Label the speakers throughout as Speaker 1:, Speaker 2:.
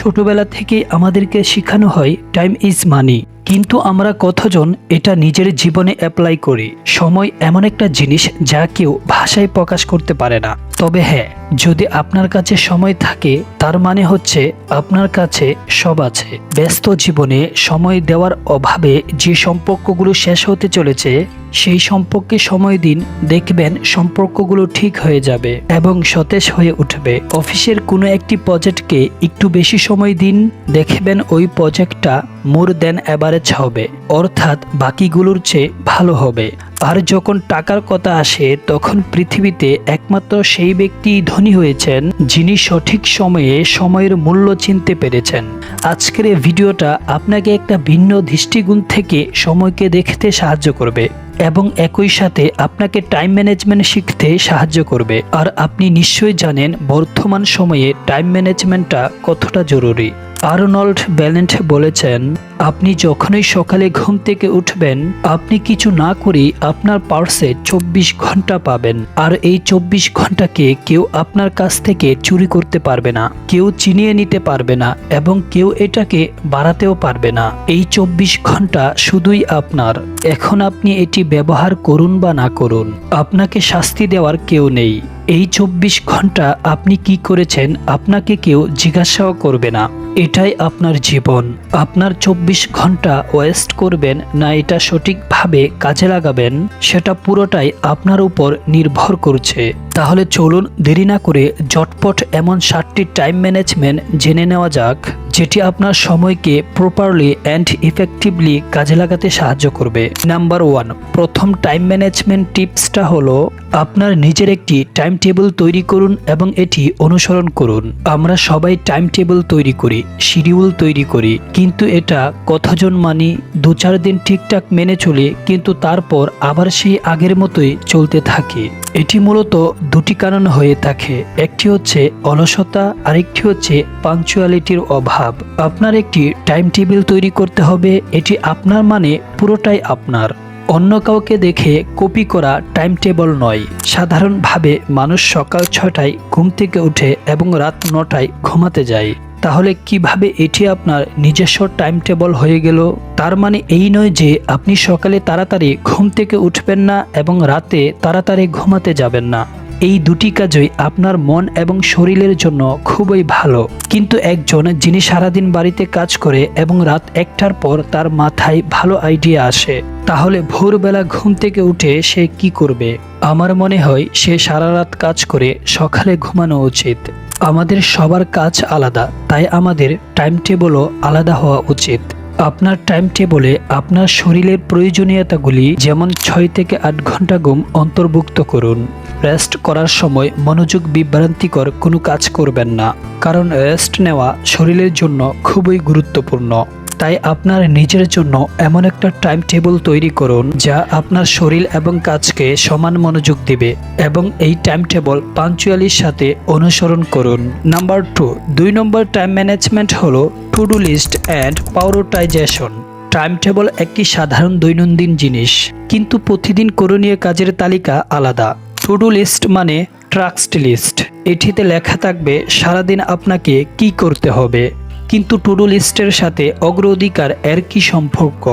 Speaker 1: ছোটবেলা থেকে আমাদেরকে শেখানো হয় টাইম ইজ মানি কিন্তু আমরা কতজন এটা নিজের জীবনে অ্যাপ্লাই করি? সময় এমন একটা জিনিস যা কেউ ভাষায় প্রকাশ করতে পারে না। তবে হ্যাঁ যদি আপনার কাছে সময় থাকে, তার মানে হচ্ছে আপনার কাছে সব আছে। ব্যস্ত জীবনে সময় দেওয়ার অভাবে যে সম্পর্কগুলো শেষ হতে চলেছে, সেই সম্পর্কে সময় দিন, দেখবেন সম্পর্কগুলো ঠিক হয়ে যাবে এবং সতেজ হয়ে উঠবে। অফিসের কোনো একটি প্রজেক্টকে একটু বেশি সময় দিন, দেখবেন ওই প্রজেক্টটা মোর দেন অ্যাভারেজ হবে, অর্থাৎ বাকিগুলোর চেয়ে ভালো হবে। আর যখন টাকার কথা আসে, তখন পৃথিবীতে একমাত্র সেই ব্যক্তি ধনী হয়েছেন, যিনি সঠিক সময়ে সময়ের মূল্য চিনতে পেরেছেন। আজকের এই ভিডিওটা আপনাকে একটা ভিন্ন দৃষ্টিগুণ থেকে সময়কে দেখতে সাহায্য করবে এবং একই সাথে আপনাকে টাইম ম্যানেজমেন্ট শিখতে সাহায্য করবে। আর আপনি নিশ্চয়ই জানেন বর্তমান সময়ে টাইম ম্যানেজমেন্টটা কতটা জরুরি। আর্নল্ড ব্যালেন্ট বলেছেন, আপনি যখনই সকালে ঘুম থেকে উঠবেন, আপনি কিছু না করেই আপনার পার্সে চব্বিশ ঘণ্টা পাবেন। আর এই চব্বিশ ঘন্টাকে কেউ আপনার কাছ থেকে চুরি করতে পারবে না, কেউ চিনিয়ে নিতে পারবে না এবং কেউ এটাকে বাড়াতেও পারবে না। এই চব্বিশ ঘণ্টা শুধুই আপনার। এখন আপনি এটি ব্যবহার করুন বা না করুন, আপনাকে শাস্তি দেওয়ার কেউ নেই। এই চব্বিশ ঘণ্টা আপনি কি করেছেন, আপনাকে কেউ জিজ্ঞাসাও করবে না। এটাই আপনার জীবন। আপনার চব্বিশ ঘণ্টা ওয়েস্ট করবেন না এটা সঠিকভাবে কাজে লাগাবেন, সেটা পুরোটাই আপনার উপর নির্ভর করছে। তাহলে চলুন দেরি না করে জটপট এমন সাতটি টাইম ম্যানেজমেন্ট জেনে নেওয়া যাক, যেটি আপনার সময়কে প্রপারলি অ্যান্ড ইফেক্টিভলি কাজে লাগাতে সাহায্য করবে। নাম্বার ওয়ান প্রথম টাইম ম্যানেজমেন্ট টিপসটা হলো আপনার নিজের একটি টাইম টেবিল তৈরি করুন এবং এটি অনুসরণ করুন। আমরা সবাই টাইম টেবিল তৈরি করি। শিডিউল তৈরি করি। কিন্তু এটা কথাজন মানি দু চার দিন ঠিকঠাক মেনে চলি, কিন্তু তারপর আবার সেই আগের মতোই চলতে থাকে। এটি মূলত দুটি কারণ হয়ে থাকে। একটি হচ্ছে অলসতা, আরেকটি হচ্ছে পাংচুয়ালিটির অভাব। আপনার একটি টাইম টেবিল তৈরি করতে হবে, এটি আপনার মানে পুরোটাই আপনার। অন্য কাউকে দেখে কপি করা টাইম টেবল নয়। সাধারণভাবে মানুষ সকাল ছটায় ঘুম থেকে উঠে এবং রাত নটায় ঘুমাতে যায়। তাহলে কীভাবে এটি আপনার নিজস্ব টাইম টেবল হয়ে গেল? তার মানে এই নয় যে আপনি সকালে তাড়াতাড়ি ঘুম থেকে উঠবেন না এবং রাতে তাড়াতাড়ি ঘুমাতে যাবেন না। এই দুটি কাজই আপনার মন এবং শরীরের জন্য খুবই ভালো। কিন্তু একজন যিনি সারাদিন বাড়িতে কাজ করে এবং রাত একটার পর তার মাথায় ভালো আইডিয়া আসে, তাহলে ভোরবেলা ঘুম থেকে উঠে সে কি করবে? আমার মনে হয় সে সারা রাত কাজ করে সকালে ঘুমানো উচিত। আমাদের সবার কাজ আলাদা, তাই আমাদের টাইম টেবলও আলাদা হওয়া উচিত। আপনার টাইম টেবলে আপনার শরীরের প্রয়োজনীয়তাগুলি যেমন ছয় থেকে আট ঘণ্টা ঘুম অন্তর্ভুক্ত করুন। রেস্ট করার সময় মনোযোগ বিভ্রান্তিকর কোনো কাজ করবেন না। কারণ রেস্ট নেওয়া শরীরের জন্য খুবই গুরুত্বপূর্ণ। তাই আপনার নিজের জন্য এমন একটা টাইম টেবিল তৈরি করুন যা আপনার শরীর এবং কাজকে সমান মনোযোগ দিবে এবং এই টাইম টেবিল পাঞ্চুয়ালির সাথে অনুসরণ করুন। নাম্বার টু দুই নম্বর টাইম ম্যানেজমেন্ট হলো to do list and prioritization time table একটি সাধারণ দৈনন্দিন জিনিস, কিন্তু প্রতিদিন করণীয় কাজের তালিকা আলাদা। টু ডু লিস্ট মানে ট্রাক্সড লিস্ট এটিতে লেখা থাকবে সারাদিন আপনাকে কি করতে হবে। কিন্তু টুডু লিস্টের সাথে অগ্রাধিকার এর কি সম্পর্ক?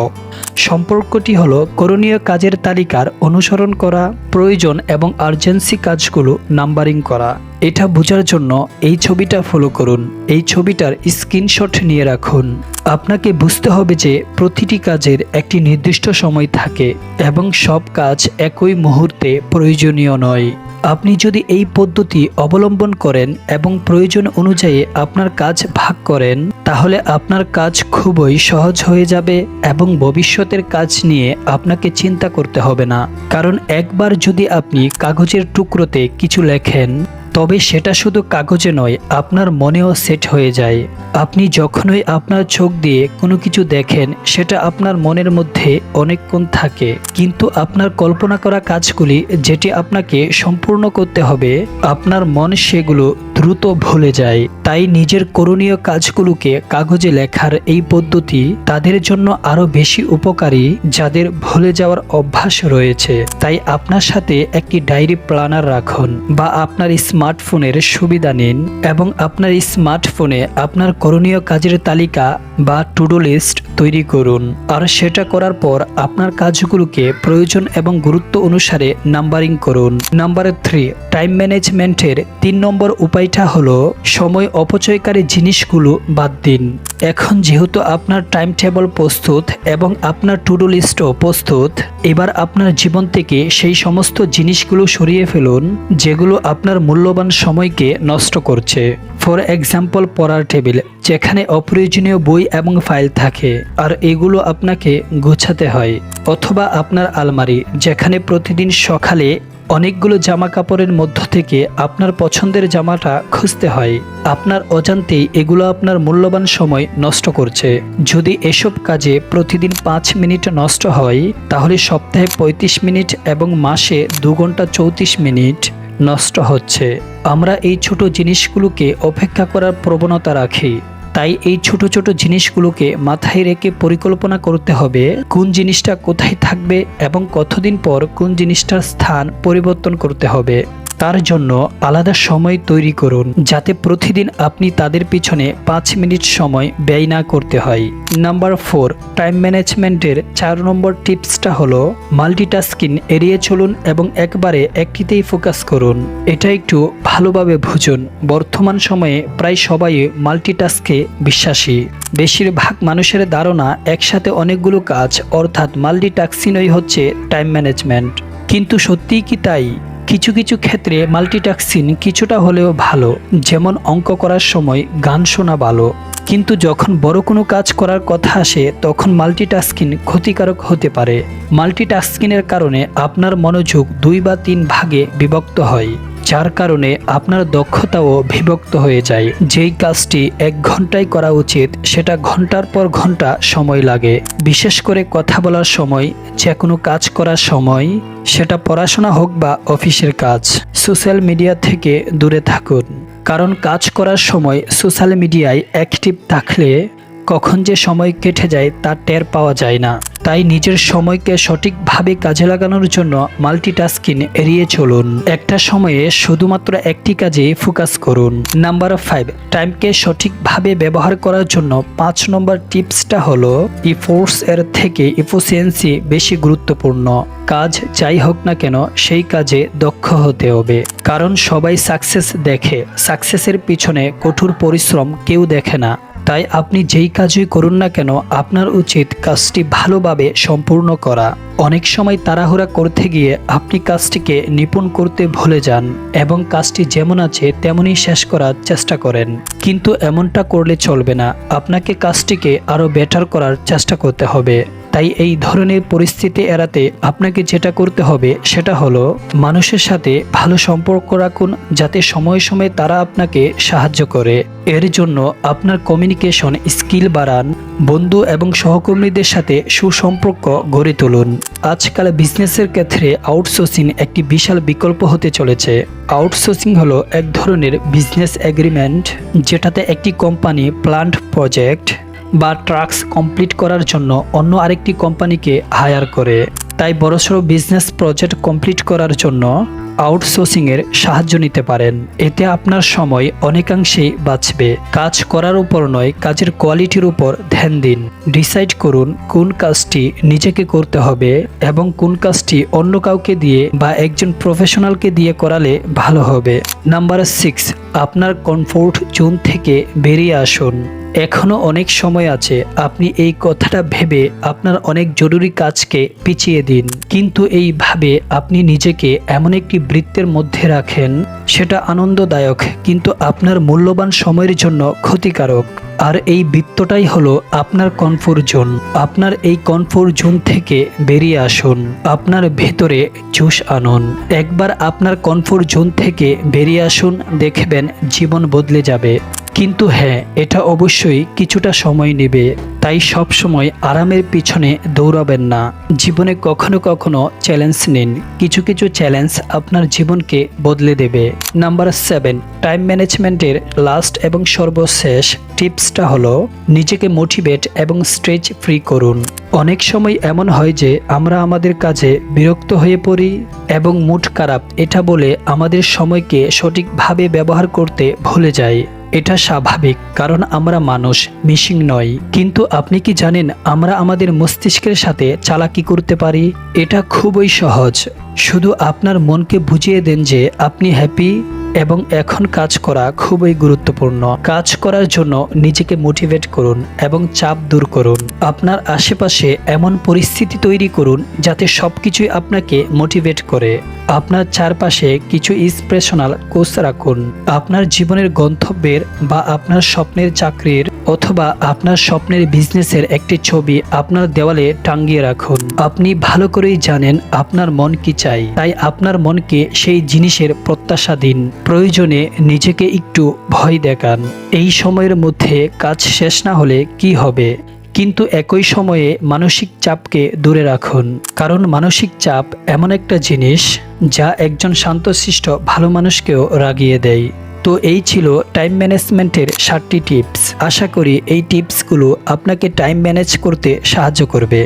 Speaker 1: সম্পর্কটি হলো করণীয় কাজের তালিকার অনুসরণ করা, প্রয়োজন এবং আর্জেন্সি কাজগুলো নাম্বারিং করা। এটা বোঝার জন্য এই ছবিটা ফলো করুন। এই ছবিটার স্ক্রিনশট নিয়ে রাখুন। আপনাকে বুঝতে হবে যে প্রতিটি কাজের একটি নির্দিষ্ট সময় থাকে এবং সব কাজ একই মুহূর্তে প্রয়োজনীয় নয়। আপনি যদি এই পদ্ধতি অবলম্বন করেন এবং প্রয়োজন অনুযায়ী আপনার কাজ ভাগ করেন তাহলে আপনার কাজ খুবই সহজ হয়ে যাবে এবং ভবিষ্যতের কাজ নিয়ে আপনাকে চিন্তা করতে হবে না। কারণ একবার যদি আপনি কাগজের টুকরোতে কিছু লেখেন তবে সেটা শুধু কাগজে নয়, আপনার মনেও সেট হয়ে যায়। আপনি যখনই আপনার চোখ দিয়ে কোনো কিছু দেখেন, সেটা আপনার মনের মধ্যে অনেকক্ষণ থাকে। কিন্তু আপনার কল্পনা করা কাজগুলি যেটি আপনাকে সম্পূর্ণ করতে হবে, আপনার মন সেগুলো দ্রুত ভুলে যায়। তাই নিজের করণীয় কাজগুলোকে কাগজে লেখার এই পদ্ধতি তাদের জন্য আরও বেশি উপকারী, যাদের ভুলে যাওয়ার অভ্যাস রয়েছে। তাই আপনার সাথে একটি ডায়েরি প্ল্যানার রাখুন বা আপনার স্মার্টফোনের সুবিধা নিন এবং আপনার স্মার্টফোনে আপনার করণীয় কাজের তালিকা বা টুডো লিস্ট তৈরি করুন। আর সেটা করার পর আপনার কাজগুলোকে প্রয়োজন এবং গুরুত্ব অনুসারে নাম্বারিং করুন। নাম্বার থ্রি, টাইম ম্যানেজমেন্টের তিন নম্বর উপায়টা হলো সময় অপচয়কারী জিনিসগুলো বাদ দিন। এখন যেহেতু আপনার টাইম টেবল প্রস্তুত এবং আপনার টুডো লিস্টও প্রস্তুত, এবার আপনার জীবন থেকে সেই সমস্ত জিনিসগুলো সরিয়ে ফেলুন, যেগুলো আপনার মূল্যবান সময়কে নষ্ট করছে। ফর এক্সাম্পল, পড়ার টেবিল, যেখানে অপ্রয়োজনীয় বই এবং ফাইল থাকে। আর এগুলো আপনাকে গোছাতে হয়, অথবা আপনার আলমারি, যেখানে প্রতিদিন সকালে অনেকগুলো জামা কাপড়ের মধ্য থেকে আপনার পছন্দের জামাটা খুঁজতে হয়। আপনার অজান্তেই এগুলো আপনার মূল্যবান সময় নষ্ট করছে। যদি এসব কাজে প্রতিদিন পাঁচ মিনিট নষ্ট হয়, তাহলে সপ্তাহে পঁয়ত্রিশ মিনিট এবং মাসে দু ঘণ্টা চৌত্রিশ মিনিট নষ্ট হচ্ছে। আমরা এই ছোট জিনিসগুলোকে অপেক্ষা করার প্রবণতা রাখি। তাই এই ছোট ছোট জিনিসগুলোকে মাথায় রেখে পরিকল্পনা করতে হবে কোন জিনিসটা কোথায় থাকবে এবং কতদিন পর কোন জিনিসটার স্থান পরিবর্তন করতে হবে। তার জন্য আলাদা সময় তৈরি করুন, যাতে প্রতিদিন আপনি তাদের পিছনে পাঁচ মিনিট সময় ব্যয় না করতে হয়। নাম্বার ফোর, টাইম ম্যানেজমেন্টের চার নম্বর টিপসটা হলো, মাল্টিটাস্কিং এড়িয়ে চলুন এবং একবারে একটিতেই ফোকাস করুন। এটা একটু ভালোভাবে বুঝুন। বর্তমান সময়ে প্রায় সবাই মাল্টিটাস্কে বিশ্বাসী। বেশিরভাগ মানুষের ধারণা একসাথে অনেকগুলো কাজ, অর্থাৎ মাল্টিটাস্কিংই হচ্ছে টাইম ম্যানেজমেন্ট। কিন্তু সত্যিই কি তাই? কিছু কিছু ক্ষেত্রে মাল্টিটাস্কিং কিছুটা হলেও ভালো, যেমন অঙ্ক করার সময় গান শোনা ভালো। কিন্তু যখন বড় কোনো কাজ করার কথা আসে, তখন মাল্টিটাস্কিন ক্ষতিকারক হতে পারে। মাল্টিটাস্কিংয়ের কারণে আপনার মনোযোগ দুই বা তিন ভাগে বিভক্ত হয়। যার কারণে আপনার দক্ষতাও বিভক্ত হয়ে যায়। যেই কাজটি এক ঘন্টায় করা উচিত, সেটা ঘণ্টার পর ঘণ্টা সময় লাগে। বিশেষ করে কথা বলার সময়, যে কোনো কাজ করার সময়, সেটা পড়াশোনা হোক বা অফিসের কাজ। সোশ্যাল মিডিয়া থেকে দূরে থাকুন। কারণ কাজ করার সময় সোশ্যাল মিডিয়ায় অ্যাক্টিভ থাকলে কখন যে সময় কেটে যায়, তা টের পাওয়া যায় না। তাই নিজের সময়কে সঠিকভাবে কাজে লাগানোর জন্য মাল্টিটাস্কিং এড়িয়ে চলুন। একটা সময়ে শুধুমাত্র একটি কাজে ফোকাস করুন। নাম্বার ফাইভ টাইমকে সঠিকভাবে ব্যবহার করার জন্য পাঁচ নম্বর টিপসটা হলো ইফোর্স এর থেকে ইফিসিয়েন্সি বেশি গুরুত্বপূর্ণ। কাজ যাই হোক না কেন, সেই কাজে দক্ষ হতে হবে। কারণ সবাই সাকসেস দেখে। সাকসেসের পিছনে কঠোর পরিশ্রম কেউ দেখে না। তাই আপনি যেই কাজই করুন না কেন, আপনার উচিত কাজটি ভালোভাবে সম্পূর্ণ করা। অনেক সময় তাড়াহুড়া করতে গিয়ে আপনি কাজটিকে নিপুণ করতে ভুলে যান এবং কাজটি যেমন আছে তেমনই শেষ করার চেষ্টা করেন। কিন্তু এমনটা করলে চলবে না। আপনাকে কাজটিকে আরও বেটার করার চেষ্টা করতে হবে। তাই এই ধরনের পরিস্থিতি এড়াতে আপনাকে যেটা করতে হবে সেটা হলো মানুষের সাথে ভালো সম্পর্ক রাখুন যাতে সময়ে সময়ে তারা আপনাকে সাহায্য করে। এর জন্য আপনার কমিউনিকেশন স্কিল বাড়ান, বন্ধু এবং সহকর্মীদের সাথে সুসম্পর্ক গড়ে তুলুন। আজকাল বিজনেসের ক্ষেত্রে আউটসোর্সিং একটি বিশাল বিকল্প হতে চলেছে। আউটসোর্সিং হলো এক ধরনের বিজনেস এগ্রিমেন্ট যেটাতে একটি কোম্পানি প্লান্ট প্রজেক্ট বা ট্রাক্স কমপ্লিট করার জন্য অন্য আরেকটি কোম্পানিকে হায়ার করে। তাই বড়সড় বিজনেস প্রজেক্ট কমপ্লিট করার জন্য আউটসোর্সিংয়ের সাহায্য নিতে পারেন। এতে আপনার সময় অনেকাংশেই বাঁচবে। কাজ করার উপর নয়, কাজের কোয়ালিটির উপর ধ্যান দিন। ডিসাইড করুন কোন কাজটি নিজেকে করতে হবে এবং কোন কাজটি অন্য কাউকে দিয়ে বা একজন প্রফেশনালকে দিয়ে করালে ভালো হবে। নাম্বার সিক্স আপনার কমফোর্ট জোন থেকে বেরিয়ে আসুন। এখনও অনেক সময় আছে, আপনি এই কথাটা ভেবে আপনার অনেক জরুরি কাজকে পিছিয়ে দিন। কিন্তু এইভাবে আপনি নিজেকে এমন একটি বৃত্তের মধ্যে রাখেন, সেটা আনন্দদায়ক, কিন্তু আপনার মূল্যবান সময়ের জন্য ক্ষতিকারক। আর এই বৃত্তটাই হলো আপনার কনফোর্ট জোন। আপনার এই কনফোর্ট জোন থেকে বেরিয়ে আসুন। আপনার ভেতরে জোশ আনুন। একবার আপনার কনফোর্ট জোন থেকে বেরিয়ে আসুন, দেখবেন জীবন বদলে যাবে। কিন্তু হ্যাঁ এটা অবশ্যই কিছুটা সময় নেবে। তাই সব সময় আরামের পিছনে দৌড়াবেন না। জীবনে কখনো কখনো চ্যালেঞ্জ নিন। কিছু কিছু চ্যালেঞ্জ আপনার জীবনকে বদলে দেবে। নাম্বার সেভেন টাইম ম্যানেজমেন্টের লাস্ট এবং সর্বশেষ টিপসটা হলো, নিজেকে মোটিভেট এবং স্ট্রেচ ফ্রি করুন। অনেক সময় এমন হয় যে, আমরা আমাদের কাজে বিরক্ত হয়ে পড়ি এবং মুড খারাপ। এটা বলে আমাদের সময়কে সঠিকভাবে ব্যবহার করতে ভুলে যাই। এটা স্বাভাবিক, কারণ আমরা মানুষ মিশিং নই। কিন্তু আপনি কি জানেন আমরা আমাদের মস্তিষ্কের সাথে চালাকি করতে পারি? এটা খুবই সহজ। শুধু আপনার মনকে বুঝিয়ে দেন যে আপনি হ্যাপি এবং এখন কাজ করা খুবই গুরুত্বপূর্ণ। কাজ করার জন্য নিজেকে মোটিভেট করুন এবং চাপ দূর করুন। আপনার আশেপাশে এমন পরিস্থিতি তৈরি করুন যাতে সবকিছুই আপনাকে মোটিভেট করে। আপনার চারপাশে কিছু ইন্সপিরেশনাল কোর্স রাখুন। আপনার জীবনের গন্তব্যের বা আপনার স্বপ্নের চাকরির অথবা আপনার স্বপ্নের বিজনেসের একটি ছবি আপনার দেওয়ালে টাঙ্গিয়ে রাখুন। আপনি ভালো করেই জানেন আপনার মন কি চাই। তাই আপনার মনকে সেই জিনিসের প্রত্যাশা দিন। প্রয়োজনে নিজেকে একটু ভয় দেখান। এই সময়ের মধ্যে কাজ শেষ না হলে কি হবে? কিন্তু একই সময়ে মানসিক চাপকে দূরে রাখুন। কারণ মানসিক চাপ এমন একটা জিনিস যা একজন শান্তশিষ্ট ভালো মানুষকেও রাগিয়ে দেয়। তো এই ছিল টাইম ম্যানেজমেন্টের সাতটি টিপস আশা করি এই টিপসগুলো আপনাকে টাইম ম্যানেজ করতে সাহায্য করবে।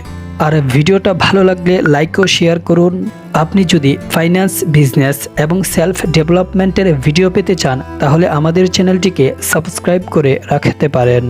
Speaker 1: আর ভিডিওটা ভালো লাগলে লাইক ও শেয়ার করুন। আপনি যদি ফাইন্যান্স বিজনেস এবং সেলফ ডেভেলপমেন্টের ভিডিও পেতে চান, তাহলে আমাদের চ্যানেলটিকে সাবস্ক্রাইব করে রাখতে পারেন।